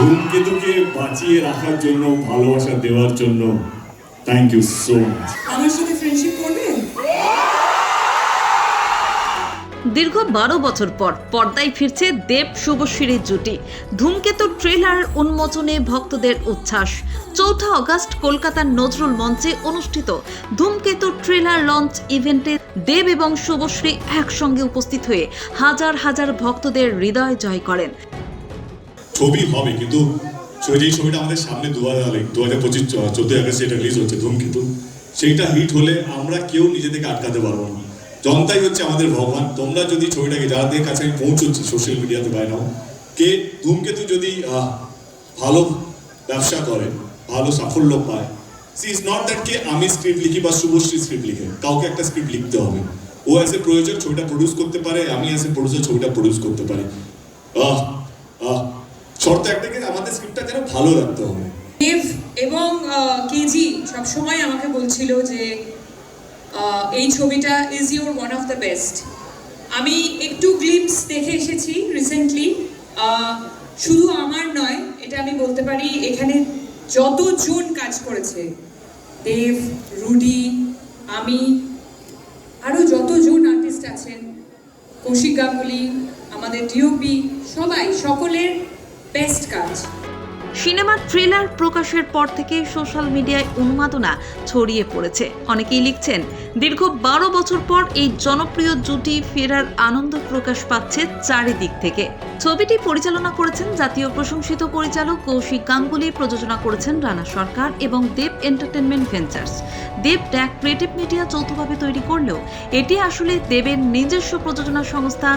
ধূমকেতুকে বাঁচিয়ে রাখার জন্য ভালোবাসা দেওয়ার জন্য। থ্যাংক ইউ সো মাচ আমার সাথে ফ্রেন্ডশিপ করবেন দীর্ঘ বারো বছর পর পর্দায় ফিরছে দেব শুভশ্রীর জুটি। ধূমকেতু ট্রেলার উন্মোচনে ভক্তদের উচ্ছ্বাস। চৌঠা অগস্ট কলকাতার নজরুল মঞ্চে অনুষ্ঠিত ধূমকেতু ট্রেলার লঞ্চ ইভেন্টে দেব এবং শুভশ্রী একসঙ্গে উপস্থিত হয়ে হাজার হাজার ভক্তদের হৃদয় জয় করেন। ছবি হবে, কিন্তু ছবি, যেই ছবিটা আমাদের সামনে দু হাজার দু হাজার পঁচিশ চোদ্দই আগস্ট যেটা রিলিজ হচ্ছে ধূমকেতু সেইটা হিট হলে আমরা কেউ নিজে থেকে আটকাতে পারব না। জনতাই হচ্ছে আমাদের ভগবান। তোমরা যদি ছবিটাকে যাদের কাছে আমি পৌঁছচ্ছি সোশ্যাল মিডিয়াতে বাইরে কে ধূমকেতু যদি ভালো ব্যবসা করে, ভালো সাফল্য পায় সি ইজ নট দ্যাট কে আমি স্ক্রিপ্ট লিখি বা শুভশ্রী স্ক্রিপ্ট লিখে, কাউকে একটা স্ক্রিপ্ট লিখতে হবে। ও অ্যাজ এ ছবিটা প্রডিউস করতে পারে, আমি অ্যাজ এ প্রডিউসার ছবিটা প্রডিউস করতে পারি। আহ আহ শর্ত একটাকে আমাদের স্ক্রিপ্টটা যেন ভালো হবে দেব এবং কেজি সবসময় আমাকে বলছিল যে এই ছবিটা is your one of the best আমি একটু গ্লিমস দেখে এসেছি রিসেন্টলি শুধু আমার নয়, এটা আমি বলতে পারি, এখানে যতজন কাজ করেছে, দেব, রুডি, আমি আরও যতজন আর্টিস্ট আছেন, কৌশিক গাঙ্গুলি, আমাদের ডিওপি সবাই, সকলের বেস্ট কাজ। সিনেমার ট্রেলার প্রকাশের পর থেকে সোশ্যাল মিডিয়ায় উন্মাদনা ছড়িয়ে পড়েছে। অনেকেই লিখছেন, দীর্ঘ বারো বছর পর এই জনপ্রিয় জুটি ফেরার আনন্দ প্রকাশ পাচ্ছে চারিদিক থেকে। ছবিটি পরিচালনা করেছেন জাতীয় প্রশংসিত পরিচালক কৌশিক গাঙ্গুলি, প্রযোজনা করেছেন রানা সরকার এবং দেব এন্টারটেনমেন্ট ভেঞ্চার্স। দেব ড্যাক ক্রিয়েটিভ মিডিয়া যৌথভাবে তৈরি করলেও এটি আসলে দেবের নিজস্ব প্রযোজনা সংস্থা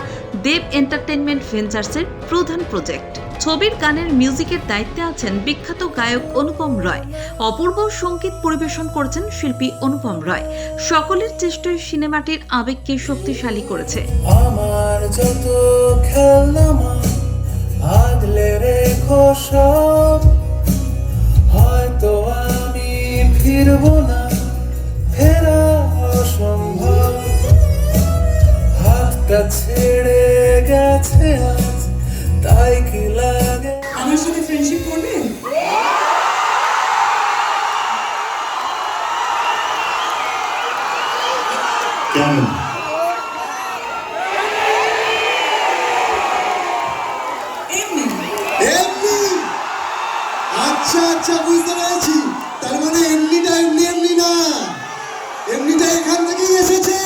দেব এন্টারটেনমেন্ট ভেঞ্চার্সের প্রধান প্রজেক্ট। ছবির গানের মিউজিকের দায়িত্বে আছেন বিখ্যাত গায়ক অনুপম রয়। অপূর্ব সংগীত পরিবেশন করেছেন শিল্পী অনুপম রয়। সকলের চেষ্টায় সিনেমাটির আবেগকে শক্তিশালী করেছে। আমার ছেড়ে গেছে তাই কি লাগে? আমার সাথে ফ্রেন্ডশিপ করবেন কেন? এমনি। এমনি? আচ্ছা আচ্ছা বুঝতে পেরেছি। তার মানে এমনিটা এমনি এমনি না। এমনিটা এখান থেকেই এসেছে।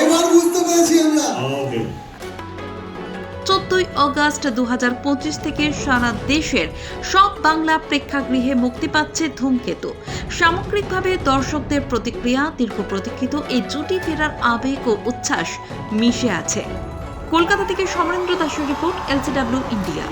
এবার বুঝতে পেরেছি আমরা। ওকে চোদ্দই অগাস্ট দু থেকে সারা দেশের সব বাংলা প্রেক্ষাগৃহে মুক্তি পাচ্ছে ধূমকেতু। সামগ্রিকভাবে দর্শকদের প্রতিক্রিয়া, দীর্ঘ প্রতীক্ষিত এই জুটি ফেরার আবেগ ও উচ্ছ্বাস মিশে আছে। কলকাতা থেকে সমরেন্দ্র দাসের রিপোর্ট, এলসিডাব্লিউ ইন্ডিয়া।